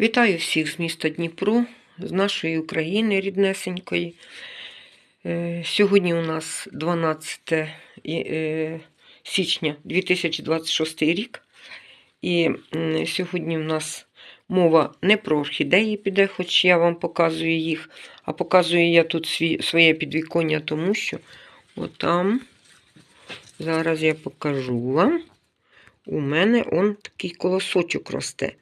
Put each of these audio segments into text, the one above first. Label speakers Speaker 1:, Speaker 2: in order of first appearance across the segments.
Speaker 1: Вітаю всіх з міста Дніпро, з нашої України ріднесенької. Е, Сьогодні у нас 12 е, січня 2026 рік. І сьогодні у нас мова не про орхідеї піде, хоч я вам показую їх, а показую я тут своє підвіконня, тому що отам, зараз я покажу вам, у мене он такий колосочок росте.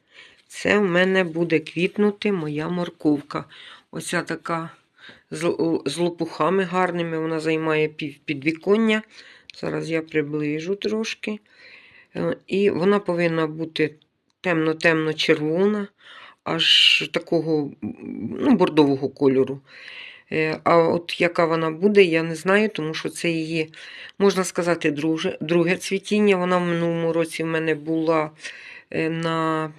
Speaker 1: Це в мене буде квітнути моя морковка. Оця така з, лопухами гарними, вона займає пів підвіконня. Зараз я приближу трошки. Е, І вона повинна бути темно-темно-червона, аж такого ну, бордового кольору. Е, А от яка вона буде, я не знаю, тому що це її, можна сказати, друге, друге цвітіння. Вона в минулому році в мене була е, на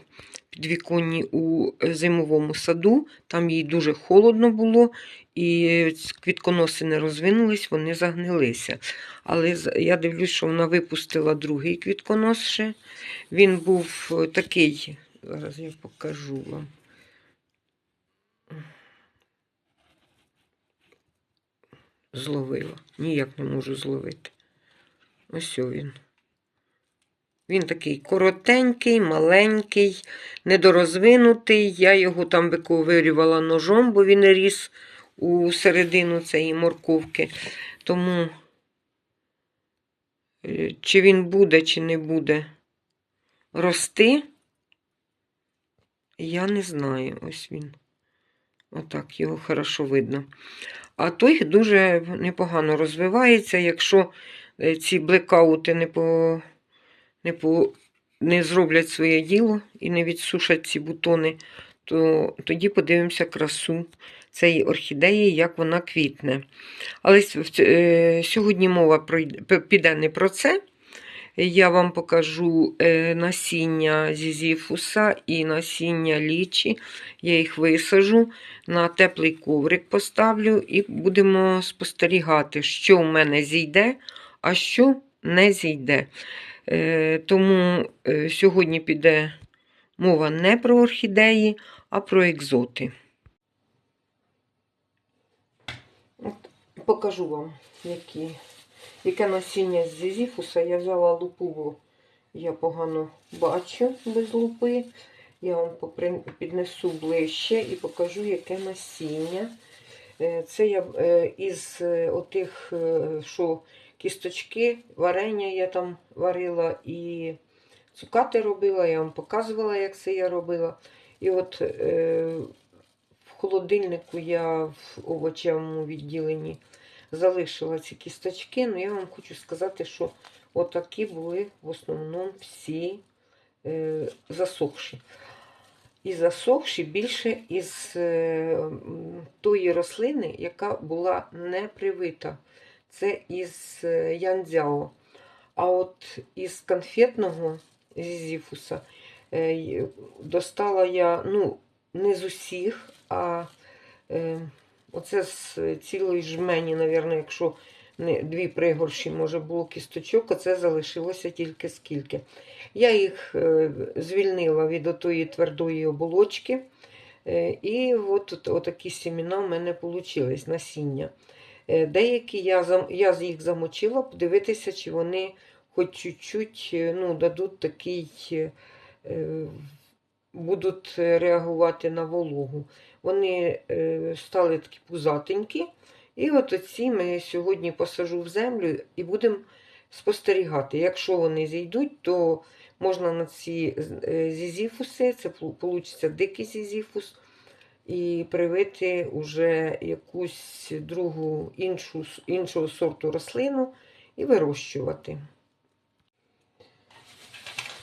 Speaker 1: підвіконні у зимовому саду. Там їй дуже холодно було, і квітконоси не розвинулись, вони загнилися. Але я дивлюсь, що вона випустила другий квітконос ще. Він був е, такий, зараз я покажу вам. Зловила. Ніяк не можу зловити. Ось він. Він такий коротенький, маленький, недорозвинутий. Я його там виковирювала ножом, бо він ріс у середину цієї морковки. Тому е, чи він буде, чи не буде рости, я не знаю. Ось він. Отак, його хорошо видно. А той дуже непогано розвивається, якщо е, ці блекаути не по не, по, не зроблять своє діло і не відсушать ці бутони, то тоді подивимося красу цієї орхідеї, як вона квітне. Але е, сьогодні мова піде не про це. Я вам покажу е, насіння зізіфуса і насіння лічі. Я їх висажу, на теплий коврик поставлю і будемо спостерігати, що в мене зійде, а що не зійде. Е, Тому е, сьогодні піде мова не про орхідеї, а про екзоти. От, покажу вам, які, яке насіння з зізіфуса. Я взяла лупу, бо я погано бачу без лупи. Я вам піднесу ближче і покажу, яке насіння. Е, Це я із отих, що кісточки, варення я там варила і цукати робила, я вам показувала, як це я робила. І от е, в холодильнику я в овочевому відділенні залишила ці кісточки. Ну я вам хочу сказати, що отакі були в основному всі е, засохші. І засохші більше із е, тої рослини, яка була не привита. Це із е, янзяо. А от із конфетного зізіфуса е, достала я, ну, не з усіх, а е, оце з цілої жмені, навірно, якщо не дві пригорші, може, було кісточок, оце залишилося тільки скільки. Я їх е, звільнила від отої твердої оболочки. е, І от, от, отакі сімена в мене вийшли, насіння. Е, Деякі я, я їх замочила, подивитися, чи вони хоч чуть-чуть е, ну, дадуть такий, е, будуть реагувати на вологу. Вони стали такі пузатенькі. І от оці ми сьогодні посажу в землю і будемо спостерігати. Якщо вони зійдуть, то можна на ці зізіфуси, це вийде дикий зізіфус, і привити уже якусь другу іншу, іншого сорту рослину і вирощувати.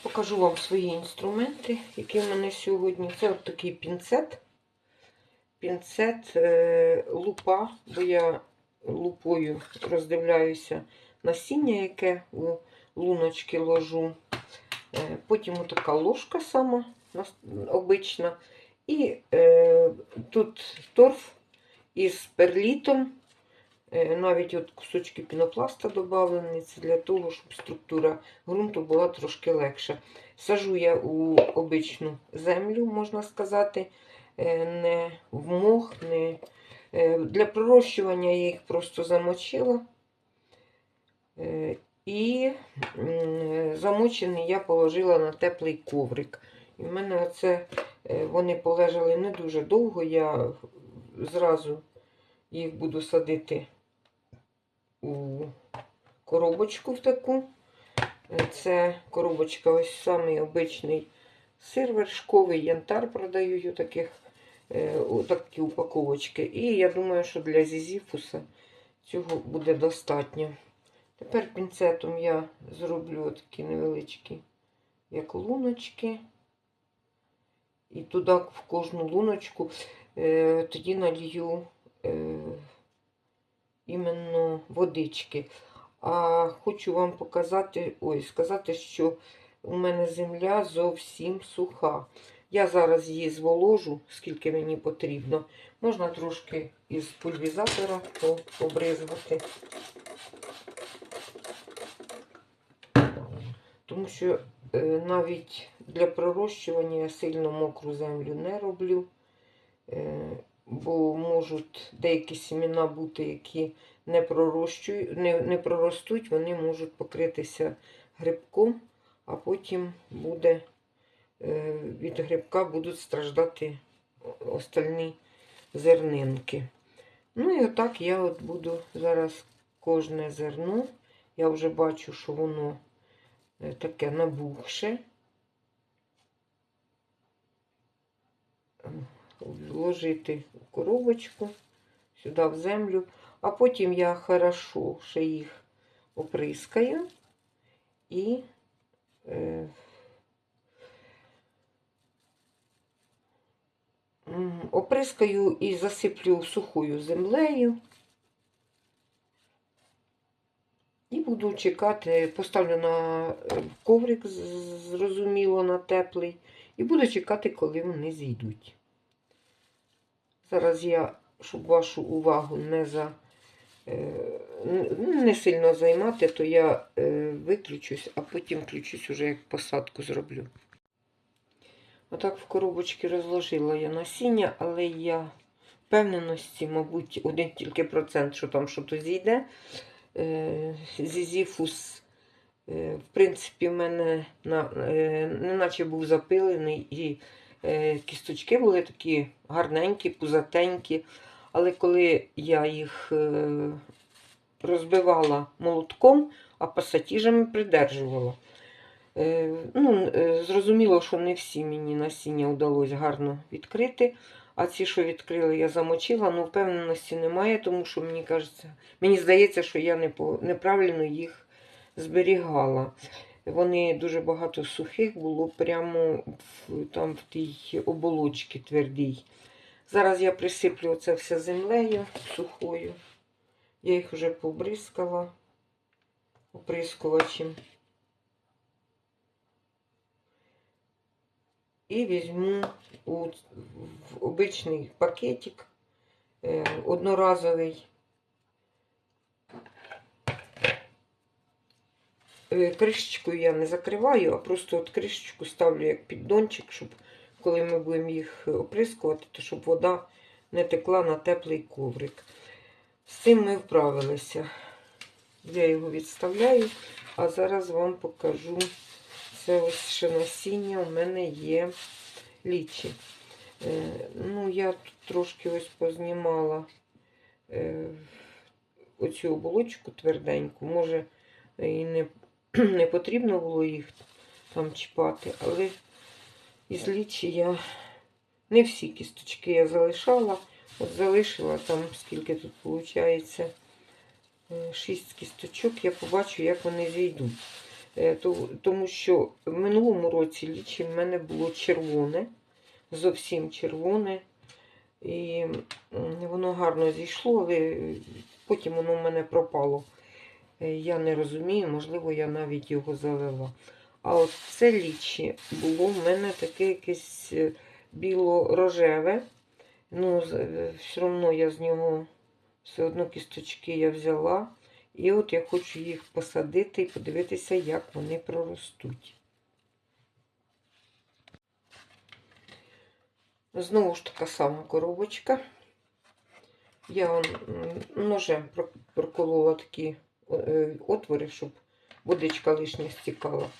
Speaker 1: Покажу вам свої інструменти, які в мене сьогодні. Це от такий пінцет. Пінцет, е, лупа, бо я лупою роздивляюся насіння, яке у луночки ложу. Е, Потім така ложка сама обична. І е, тут торф із перлітом Е, Навіть от кусочки пінопласта додавлені, це для того, щоб структура ґрунту була трошки легша. Сажу я у обичну землю, можна сказати, е, не в мох, не е, для пророщування я їх просто замочила. Е, І м, замочений я положила на теплий коврик. І в мене оце е, вони полежали не дуже довго. Я зразу їх буду садити у коробочку в таку. Е, Це коробочка ось самий обичний сир вершковий, янтар продають у таких е, у такі упаковочки. І я думаю, що для зізіфуса цього буде достатньо. Тепер пінцетом я зроблю такі невеличкі, як луночки. І туди в кожну луночку е, тоді налью е, іменно водички. А хочу вам показати, ой, сказати, що у мене земля зовсім суха. Я зараз її зволожу, скільки мені потрібно. Можна трошки із пульвізатора побризгати. Тому що навіть для пророщування я сильно мокру землю не роблю, е, бо можуть деякі сімена бути, які не, не, проростуть, вони можуть покритися грибком, а потім буде е, від грибка будуть страждати остальні зернинки. Ну і отак я от буду зараз кожне зерно. Я вже бачу, що воно е, таке набухше. Вложити в коробочку, сюди в землю, а потім я хорошо ще їх оприскаю і е, оприскаю і засиплю сухою землею. І буду чекати, поставлю на е, коврик, зрозуміло, на теплий, і буду чекати, коли вони зійдуть. Зараз я, щоб вашу увагу не за е, не сильно займати, то я е, виключусь, а потім включусь уже як посадку зроблю. Отак в коробочці розложила я насіння, але я впевненості, мабуть, один тільки процент, що там щось зійде. Е, Зізіфус, е, в принципі, в мене е, неначе був запилений, і кісточки були такі гарненькі, пузатенькі. Але коли я їх розбивала молотком, а пасатіжами придержувала. Ну, зрозуміло, що не всі мені насіння вдалося гарно відкрити. А ці, що відкрили, я замочила, але впевненості немає, тому що мені кажеться, мені здається, що я неправильно їх зберігала. Вони дуже багато сухих було прямо в, там в тій оболочці твердій. Зараз я присиплю це все землею сухою. Я їх вже побризкала оприскувачем. І візьму у, в обичний пакетик е, одноразовий. Е, Кришечкою я не закриваю, а просто от кришечку ставлю як піддончик, щоб коли ми будемо їх оприскувати, то щоб вода не текла на теплий коврик. З цим ми вправилися. Я його відставляю, а зараз вам покажу. Це ось ще насіння у мене є лічі. Е, ну, я тут трошки ось познімала е, оцю оболочку тверденьку. Може, і не, не потрібно було їх там чіпати, але із лічі я не всі кісточки я залишала. От залишила там, скільки тут виходить, 6 кісточок, я побачу, як вони зійдуть. Е, то- Тому що в минулому році лічі в мене було червоне, зовсім червоне. І воно гарно зійшло, але потім воно в мене пропало. Е, Я не розумію, можливо, я навіть його залила. А от це лічі було в мене таке якесь е, біло-рожеве. Ну, все одно я з нього Все одно кісточки я взяла. І от я хочу їх посадити і подивитися, як вони проростуть. Знову ж така сама коробочка. Я ножем проколола такі е, отвори, щоб водичка лишня стікала.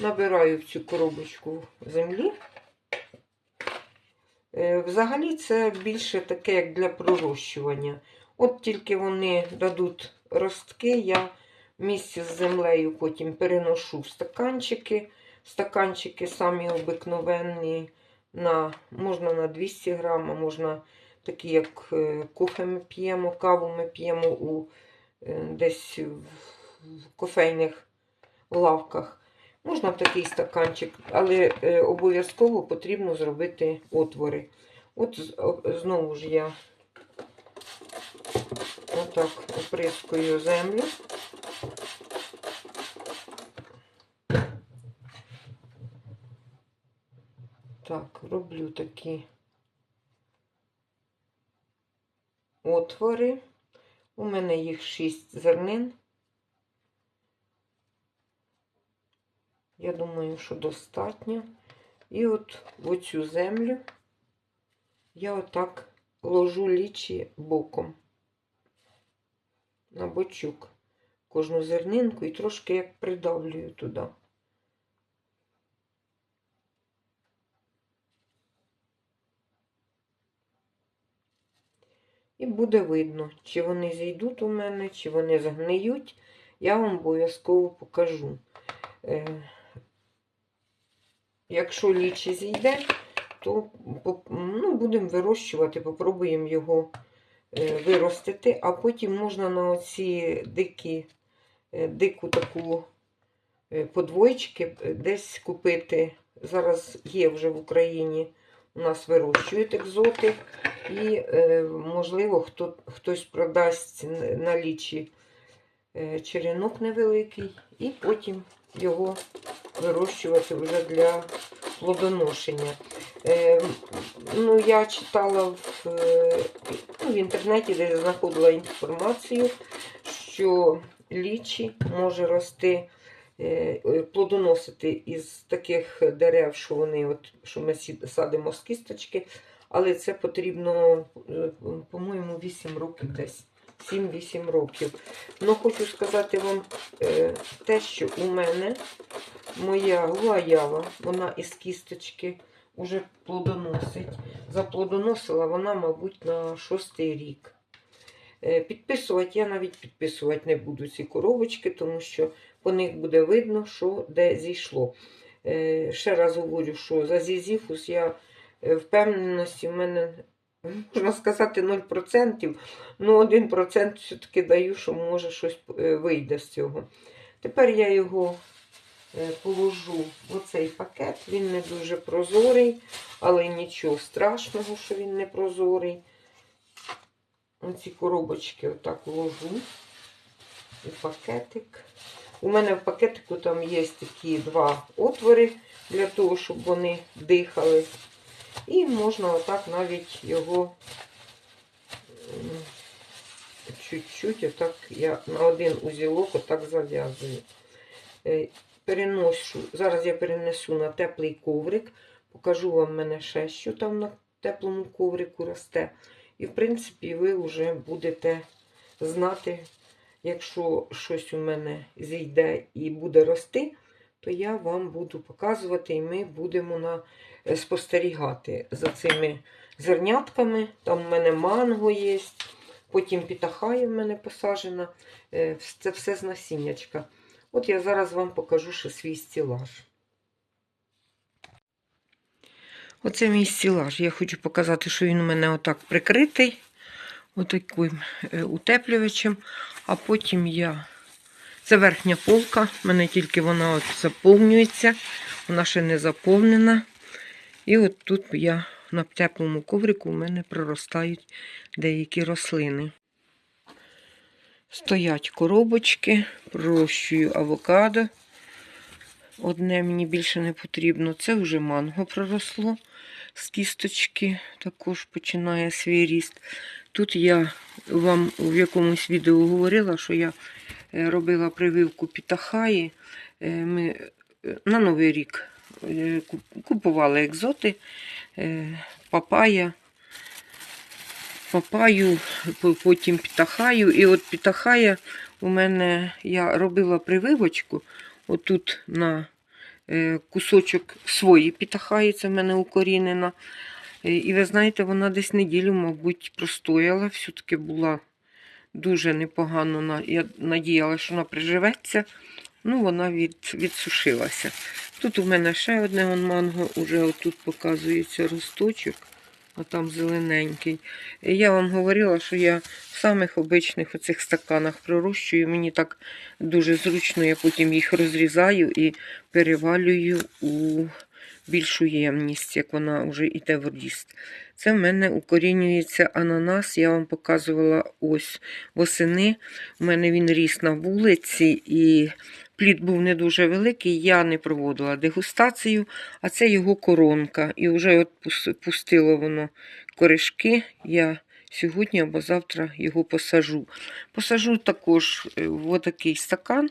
Speaker 1: Набираю в цю коробочку землі. Е, Взагалі це більше таке, як для пророщування. От тільки вони дадуть ростки, я в з землею потім переношу в стаканчики. Стаканчики самі обикновенні, на, можна на 200 грам, а можна такі, як кофе ми п'ємо, каву ми п'ємо у, е, десь в, кофейних лавках. Можна такий стаканчик, але е, обов'язково потрібно зробити отвори. От знову ж я отак оприскую землю. Так, роблю такі отвори. У мене їх 6 зернин. Я думаю, що достатньо. І от в оцю землю я отак ложу лічі боком на бочок кожну зернинку і трошки як придавлюю туди. І буде видно, чи вони зійдуть у мене, чи вони згниють. Я вам обов'язково покажу. Е, Якщо лічі зійде, то ну, будемо вирощувати, попробуємо його виростити, а потім можна на оці дикі, е, дику таку е, подвойчики е, десь купити. Зараз є вже в Україні, у нас вирощують екзоти, і, е, можливо, хто, хтось продасть н- на лічі е, черенок невеликий, і потім його вирощувати вже для плодоношення. Е, ну, я читала в, ну, в інтернеті, де знаходила інформацію, що лічі може рости, е, плодоносити із таких дерев, що вони, от, що ми садимо з кісточки, але це потрібно, е, по-моєму, 8 років десь. 7-8 років. Ну, хочу сказати вам е, те, що у мене моя гуаява, вона із кісточки вже плодоносить. Заплодоносила вона, мабуть, на шостий рік. Е, Підписувати я навіть підписувати не буду ці коробочки, тому що по них буде видно, що де зійшло. Е, Ще раз говорю, що за зізіфус я впевненості в мене, можна сказати, 0%, ну 1% все-таки даю, що може щось е, вийде з цього. Тепер я його е, положу в оцей пакет. Він не дуже прозорий, але нічого страшного, що він не прозорий. Оці коробочки отак вложу у пакетик. У мене в пакетику там є такі два отвори для того, щоб вони дихали. І можна отак навіть його чуть-чуть, отак я на один узілок отак зав'язую. Е, Переношу, зараз я перенесу на теплий коврик, покажу вам мене ще, що там на теплому коврику росте. І, в принципі, ви вже будете знати, якщо щось у мене зійде і буде рости, то я вам буду показувати, і ми будемо на, спостерігати за цими зернятками. Там в мене манго є, потім пітахая в мене посаджена. Е, Це все з насіннячка. От я зараз вам покажу ще свій стілаж. Оце мій стілаж. Я хочу показати, що він у мене отак прикритий, отаким е, утеплювачем. А потім я. Це верхня полка. У мене тільки вона от заповнюється, вона ще не заповнена. І от тут я на теплому коврику у мене проростають деякі рослини. Стоять коробочки, пророщую авокадо. Одне мені більше не потрібно. Це вже манго проросло з кісточки, також починає свій ріст. Тут я вам в якомусь відео говорила, що я е, робила прививку пітахаї. Е, Ми е, на Новий рік купували екзоти, е, папая, папаю, потім пітахаю. І от пітахая у мене я робила прививочку отут на е, кусочок свої пітахаї, це в мене укорінена. Е, І ви знаєте, вона десь неділю, мабуть, простояла. Все-таки була дуже непогано. Я надіялася, що вона приживеться. Ну, вона від, відсушилася. Тут у мене ще одне он манго, уже отут показується росточок, а там зелененький. Я вам говорила, що я в самих обичних оцих стаканах пророщую. Мені так дуже зручно, я потім їх розрізаю і перевалюю у більшу ємність, як вона вже йде в ріст. Це в мене укорінюється ананас. Я вам показувала ось восени. У мене він ріс на вулиці і плід був не дуже великий. Я не проводила дегустацію, а це його коронка. І вже от пустило воно коришки. Я сьогодні або завтра його посажу. Посажу також е, в отакий стакан.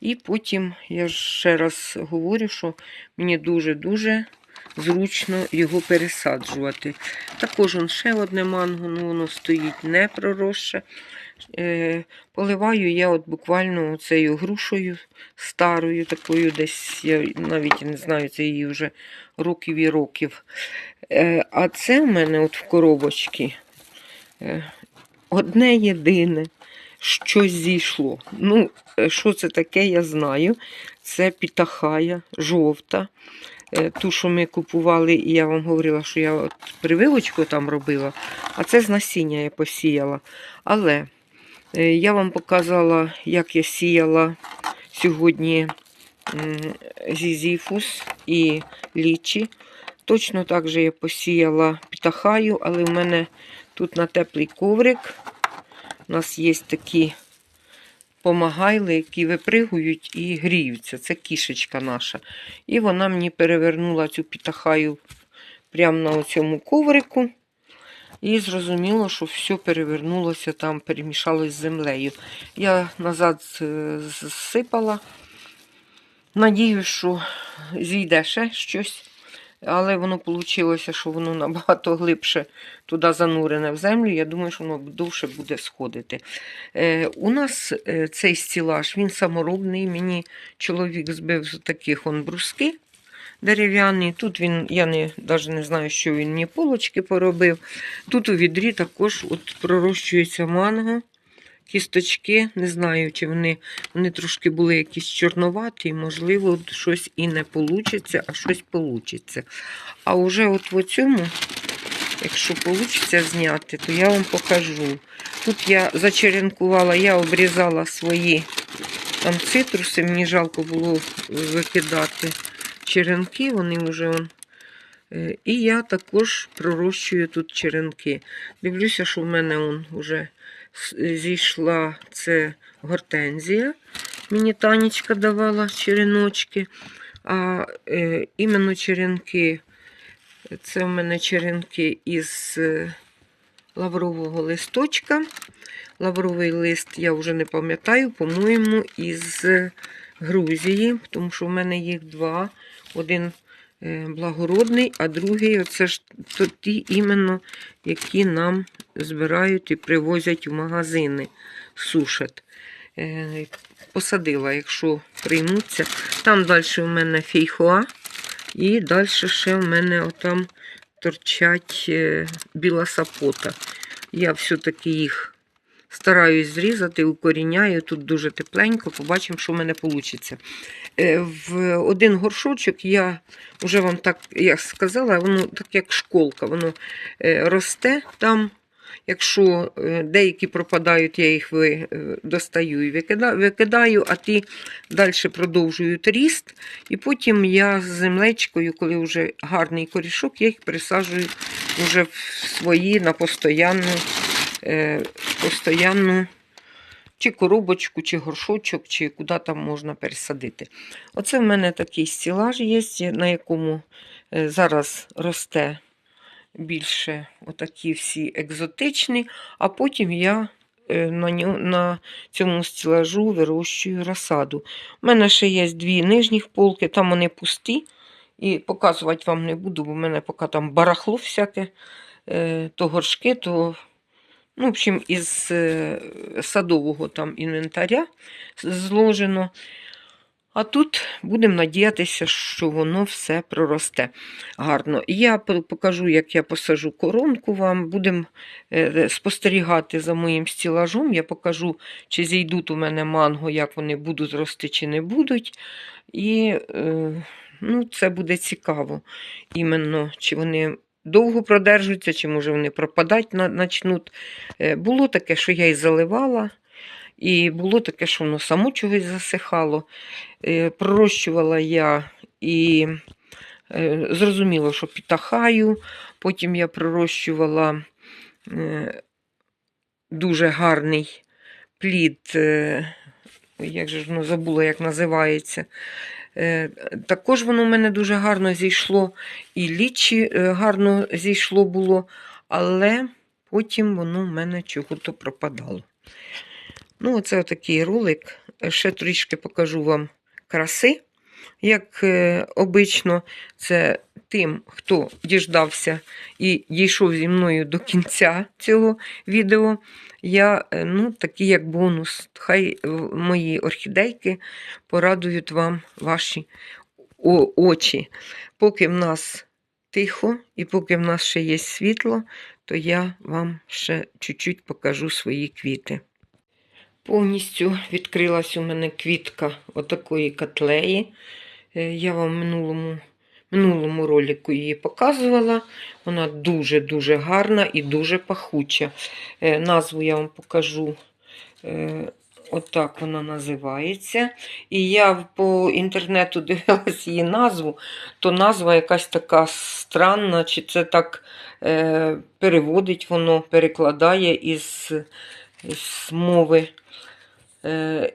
Speaker 1: І потім я ще раз говорю, що мені дуже-дуже зручно його пересаджувати. Також он ще одне манго, ну воно стоїть не проросше. Е, поливаю я от буквально цією грушею старою, такою десь, я навіть не знаю, це її вже років і років. Е, а це в мене от в коробочці е, одне єдине, що зійшло. Ну, е, що це таке, я знаю. Це пітахая жовта. Е, Ту, що ми купували, і я вам говорила, що я от прививочку там робила, а це з насіння я посіяла. Але е, я вам показала, як я сіяла сьогодні зізіфус і лічі. Точно так же я посіяла пітахаю, але в мене тут на теплий коврик. У нас є такі помагайли, які випригують і гріються. Це кішечка наша. І вона мені перевернула цю пітахаю прямо на цьому коврику. І зрозуміло, що все перевернулося там, перемішалось з землею. Я назад е, зсипала. Надію, що зійде ще щось. Але воно вийшло, що воно набагато глибше туди занурене в землю. Я думаю, що воно довше буде сходити. Е, у нас е, цей стілаж, він саморобний. Мені чоловік збив з таких он бруски дерев'яні. Тут він, я не, навіть не знаю, що він мені полочки поробив. Тут у відрі також от пророщується манго. Кісточки, не знаю, чи вони, вони трошки були якісь чорноваті, можливо, щось і не вийде, а щось вийде. А вже от в цьому, якщо вийде зняти, то я вам покажу. Тут я зачеренкувала, я обрізала свої там цитруси, мені жалко було викидати черенки, вони вже. Е, І я також пророщую тут черенки. Дивлюся, що в мене он зійшла це гортензія. Мені Танечка давала череночки. А е, іменно черенки, це в мене черенки із е, лаврового листочка. Лавровий лист, я вже не пам'ятаю, по-моєму, із Грузії, тому що в мене їх два. Один благородний, а другий оце ж то ті іменно, які нам збирають і привозять в магазини, сушать. Е, Посадила, якщо приймуться. Там далі в мене фейхоа, і далі ще в мене отам торчать е, біла сапота. Я все-таки їх стараюсь зрізати, укоріняю. Тут дуже тепленько, побачимо, що в мене вийде. В один горшочок я вже вам так як сказала, воно так як школка, воно е, росте там. Якщо е, деякі пропадають, я їх е, достаю і викидаю, а ті далі продовжують ріст. І потім я з землечкою, коли вже гарний корішок, я їх пересаджую вже в свої на постоянну, е, постоянну чи коробочку, чи горшочок, чи куди там можна пересадити. Оце в мене такий стілаж є, на якому е, зараз росте більше отакі всі екзотичні, а потім я е, на, на цьому стелажу вирощую розсаду. У мене ще є дві нижніх полки, там вони пусті. І показувати вам не буду, бо в мене поки там барахло всяке, то горшки, то, ну, в общем, із е, садового там інвентаря зложено. А тут будемо надіятися, що воно все проросте гарно. Я покажу, як я посажу коронку вам. Будемо е, спостерігати за моїм стілажом. Я покажу, чи зійдуть у мене манго, як вони будуть рости, чи не будуть. І е, ну, це буде цікаво. Іменно, чи вони довго продержуються, чи може вони пропадати на- начнуть. Е, Було таке, що я і заливала. І було таке, що воно само чогось засихало. Е, Пророщувала я і е, зрозуміло, що підтахаю. Потім я пророщувала дуже гарний плід. Як же ж воно забула, як називається. Е, Також воно в мене дуже гарно зійшло, і лічі е, гарно зійшло було, але потім воно в мене чого-то пропадало. Ну, оце такий ролик. Ще трішки покажу вам краси. Як е, обично, це тим, хто діждався і дійшов зі мною до кінця цього відео. Я, е, ну, такий як бонус. Хай е, мої орхідейки порадують вам ваші очі. Поки в нас тихо і поки в нас ще є світло, то я вам ще чуть-чуть покажу свої квіти. Повністю відкрилась у мене квітка отакої котлеї. Е, Я вам в минулому, минулому ролику її показувала. Вона дуже-дуже гарна і дуже пахуча. Е, Назву я вам покажу. Е, Отак вона називається. І я по інтернету дивилась її назву, то назва якась така странна, чи це так е, переводить воно, перекладає із, із мови е,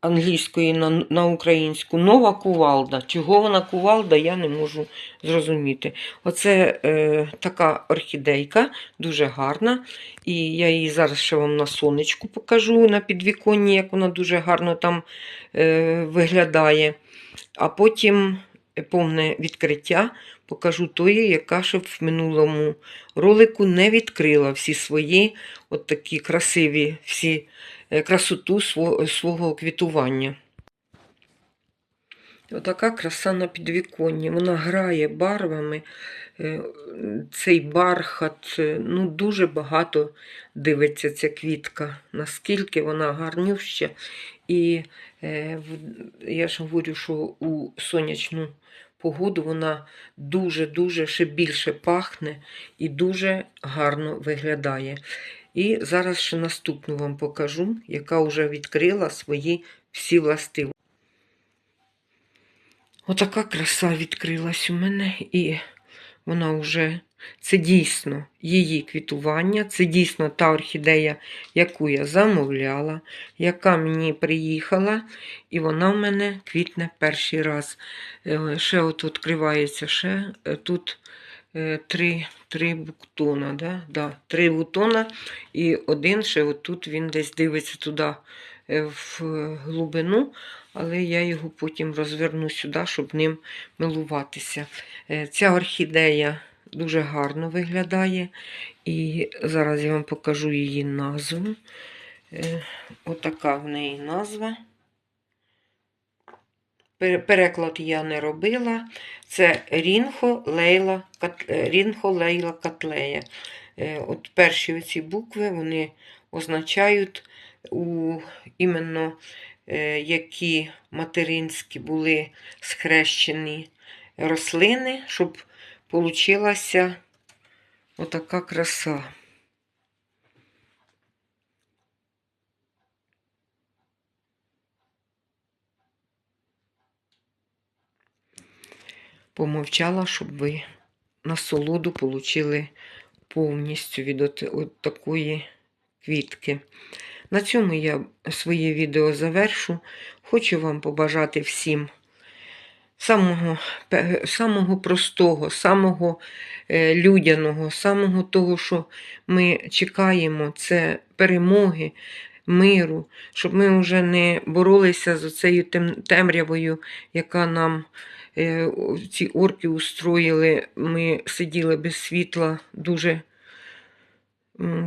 Speaker 1: англійської на, на українську. Нова кувалда. Чого вона кувалда, я не можу зрозуміти. Оце е, така орхідейка, дуже гарна. І я її зараз ще вам на сонечку покажу на підвіконні, як вона дуже гарно там е, виглядає. А потім повне відкриття покажу тої, яка ще в минулому ролику не відкрила всі свої от такі красиві всі красоту свого, квітування. Отака краса на підвіконні. Вона грає барвами. Е, Цей бархат, е, ну дуже багато дивиться ця квітка, наскільки вона гарнюща. І е, я ж говорю, що у сонячну погоду вона дуже-дуже ще більше пахне і дуже гарно виглядає. І зараз ще наступну вам покажу, яка вже відкрила свої всі властивості. Отака краса відкрилась у мене, і вона вже це дійсно її квітування, це дійсно та орхідея, яку я замовляла, яка мені приїхала, і вона в мене квітне перший раз. Е, Ще от відкривається ще е, тут три, три бутона, да? Да, три бутона, і один ще отут він десь дивиться туди е, в глибину, але я його потім розверну сюди, щоб ним милуватися. Е, Ця орхідея дуже гарно виглядає, і зараз я вам покажу її назву. Е, Отака в неї назва. Пере- Переклад я не робила. Це Рінхо Лейла, е, Рінхо Лейла Котлея. Е, От перші оці букви вони означають у іменно е, які материнські були схрещені рослини, щоб получилася отака краса. Помовчала, щоб ви насолоду получили повністю від от, от такої квітки. На цьому я своє відео завершу. Хочу вам побажати всім самого, самого простого, самого е, людяного, самого того, що ми чекаємо, це перемоги, миру, щоб ми вже не боролися з цією темрявою, яка нам ці орки устроїли. Ми сиділи без світла дуже.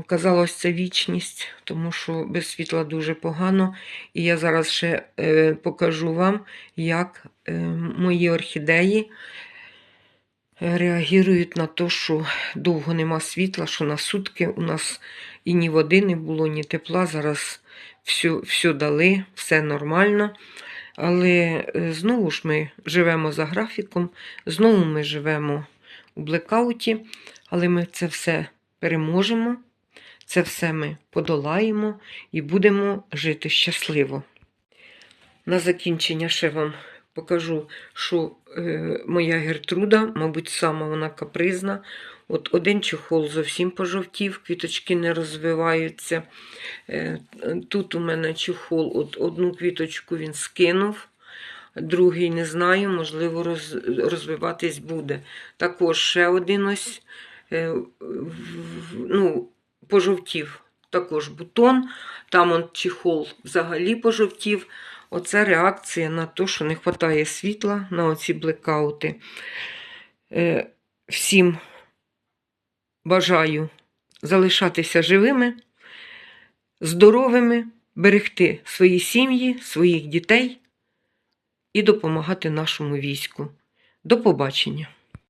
Speaker 1: Казалось, це вічність, тому що без світла дуже погано. І я зараз ще е, покажу вам, як е, мої орхідеї е, реагують на те, що довго нема світла, що на сутки у нас і ні води не було, ні тепла. Зараз все, все дали, все нормально. Але е, знову ж ми живемо за графіком, знову ми живемо у блекауті, але ми це все переможемо, це все ми подолаємо і будемо жити щасливо. На закінчення ще вам покажу, що е, моя Гертруда, мабуть, сама вона капризна. От один чохол зовсім пожовтів, квіточки не розвиваються. Е, тут у мене чохол, от одну квіточку він скинув, другий не знаю, можливо, роз, розвиватись буде. Також ще один ось е, ну, пожовтів також бутон, там он чехол взагалі пожовтів. Оце реакція на те, що не вистачає світла на оці блекаути. Е, Всім бажаю залишатися живими, здоровими, берегти свої сім'ї, своїх дітей і допомагати нашому війську. До побачення!